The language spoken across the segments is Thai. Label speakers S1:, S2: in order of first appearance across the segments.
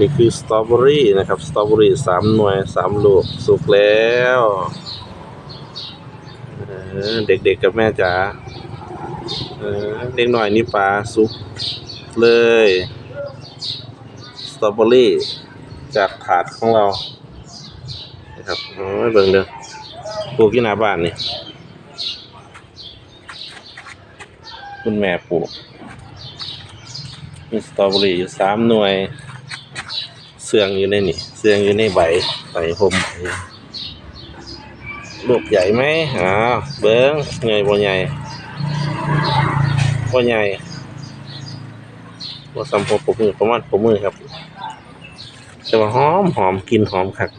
S1: นี่คือสตรอเบอรี่นะครับ สตรอเบอรี่สามหน่วยสามลูกสุกแล้วเด็กๆกับแม่จ๋าเออเด็กหน่อยนี่ปลาสุกเลย สตรอเบอรี่ จากถาดของเรา นะครับโอ้ยเบิ่งเด้อปลูกที่หน้าบ้านนี่ คุณแม่ปลูกมีสตรอเบอรี่อยู่สามหน่วย เสื่องอยู่ในนี่เสื่องอยู่ในใบใบผมลูกใหญ่ไหมอ้าวเบิ้งใหญ่บ่ใหญ่บ่ใหญ่บ่ซ้ำพอผมมือประมาณผมมือครับแต่ว่าหอมหอมกินหอมคัก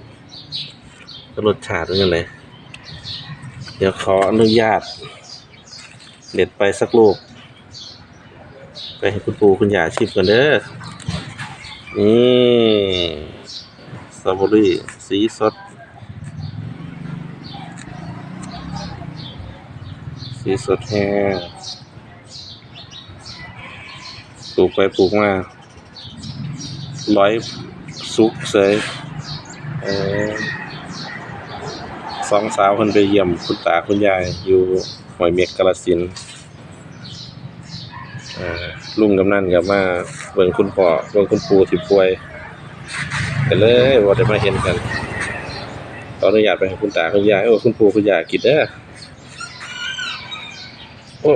S1: รสชาติเป็นยังไงเดี๋ยวขออนุญาต เด็ดไปสักลูก ไปให้คุณปู่คุณยาชิมกันเด้อ นี่สตรอเบอรี่สีสด สีสดแห้งปลูกไปปลูกมาร้อยสุกเสยเออสองสาวคนไปเยี่ยมคุณตาคุณยายอยู่หอยเม็กกาลสิน ลุงกำนันกับมาเบิ่งคุณพ่อเบิ่งคุณปู่ที่ป่วยกันเลยว่าจะมาเห็นกันตออนุญาตไปให้คุณตาคุณยายโอ้คุณปู่คุณยายกินเด้อโอ้